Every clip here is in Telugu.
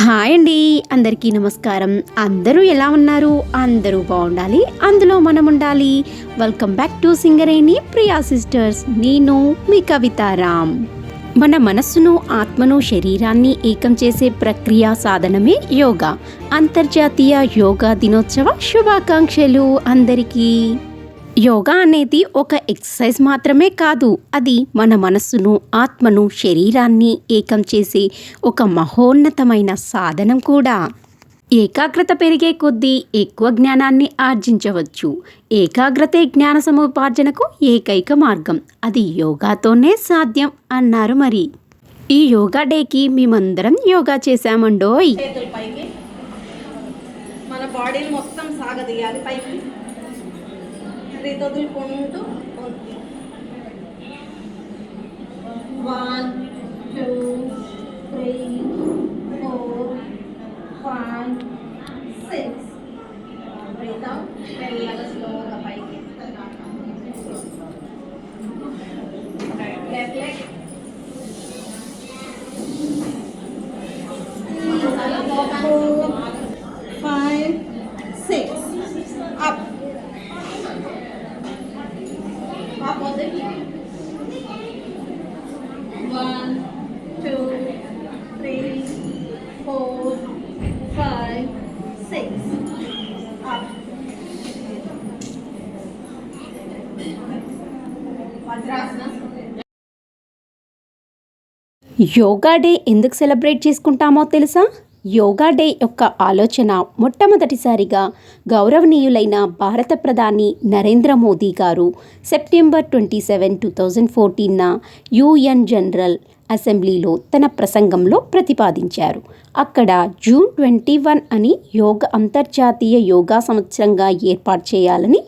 హాయ్ అండి అందరికీ నమస్కారం. అందరూ ఎలా ఉన్నారు? అందరూ బాగుండాలి. అందులో మనం ఉండాలి. Welcome back to Singareni Priya sisters నేను మీ కవితారామ్ మన మనస్సును ఆత్మను శరీరాన్ని ఏకం చేసే ప్రక్రియ సాధనమే యోగా. అంతర్జాతీయ యోగా దినోత్సవ శుభాకాంక్షలు అందరికీ. యోగా అనేది ఒక ఎక్సర్సైజ్ మాత్రమే కాదు అది మన మనస్సును ఆత్మను శరీరాన్ని ఏకం చేసే ఒక మహోన్నతమైన సాధనం కూడా. ఏకాగ్రత పెరిగే కొద్దీ ఎక్కువ జ్ఞానాన్ని ఆర్జించవచ్చు. ఏకాగ్రతే జ్ఞాన సముపార్జనకు ఏకైక మార్గం. అది యోగాతోనే సాధ్యం అన్నారు మరి. ఈ యోగా డేకి మేమందరం యోగా చేశామండోయ్. మన బాడీని మొత్తం సాగదీయాలి పైకి. బ్రీత్ వదులుకుంటూ యోగా డే ఎందుకు సెలబ్రేట్ చేసుకుంటామో తెలుసా? యోగా డే యొక్క ఆలోచన మొట్టమొదటిసారిగా గౌరవనీయులైన భారత ప్రధాని Narendra Modi garu September twenty seven two thousand ఫోర్టీన్న UN general అసెంబ్లీలో తన ప్రసంగంలో ప్రతిపాదించారు. అక్కడ జూన్ ట్వంటీ వన్ అని యోగ అంతర్జాతీయ యోగా సంవత్సరంగా ఏర్పాటు చేయాలని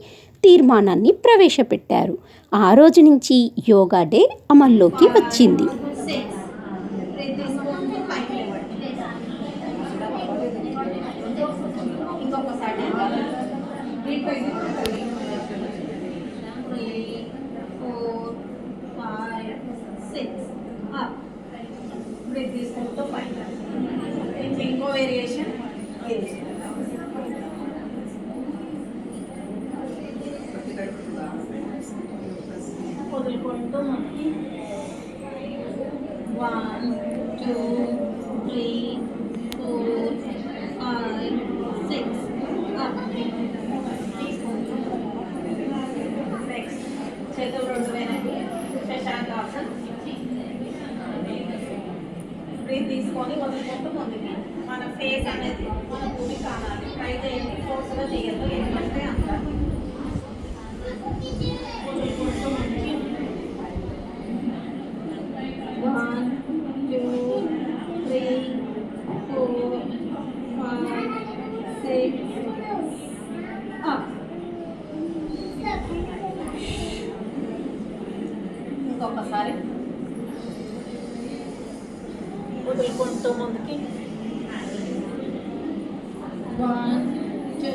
తీర్మానాన్ని ప్రవేశపెట్టారు. ఆ రోజు నుంచి యోగా డే అమల్లోకి వచ్చింది. Three, four, five, six. Up. With this photo find out. In bingo yes. Podricol. One, two, చేతులు రెండు వేనండి శశాంకాసన్ బ్రీత్ తీసుకొని వదులుకుంటూ ముందుకి మన ఫేస్ అనేది మన భూమి కావాలి. ట్రై చేయండి ఫోర్స్గా చేయొద్దు. వదులుకుంటూ ముందుకి వన్ టూ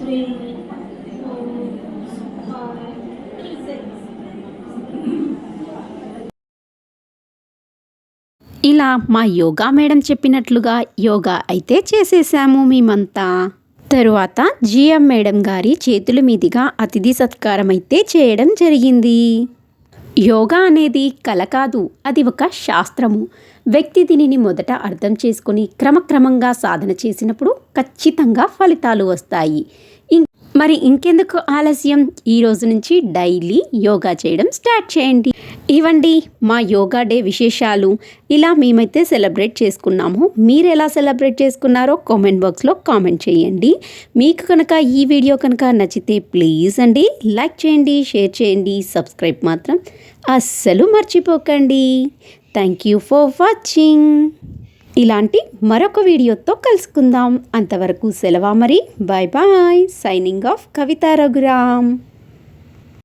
త్రీ ఇలా మా యోగా మేడం చెప్పినట్లుగా యోగా అయితే చేసేసాము మేమంతా. తరువాత జిఎం మేడం గారి చేతుల మీదుగా అతిథి సత్కారం అయితే చేయడం జరిగింది. యోగా అనేది కల కాదు అది ఒక శాస్త్రము. వ్యక్తి దీనిని మొదట అర్థం చేసుకొని క్రమక్రమంగా సాధన చేసినప్పుడు ఖచ్చితంగా ఫలితాలు వస్తాయి. మరి ఇంకెందుకు ఆలస్యం? ఈ రోజు నుంచి డైలీ యోగా చేయడం స్టార్ట్ చేయండి. ఇవండి మా యోగా డే విశేషాలు. ఇలా మేమైతే సెలబ్రేట్ చేసుకున్నాము. మీరు ఎలా సెలబ్రేట్ చేసుకున్నారో కామెంట్ బాక్స్లో కామెంట్ చేయండి. మీకు కనుక ఈ వీడియో కనుక నచ్చితే ప్లీజ్ అండి లైక్ చేయండి షేర్ చేయండి సబ్స్క్రైబ్ మాత్రం అస్సలు మర్చిపోకండి. Thank you for watching. ఇలాంటి మరొక వీడియోతో కలుసుకుందాం. అంతవరకు సెలవా మరి. Bye bye signing off Kavita Raghuram.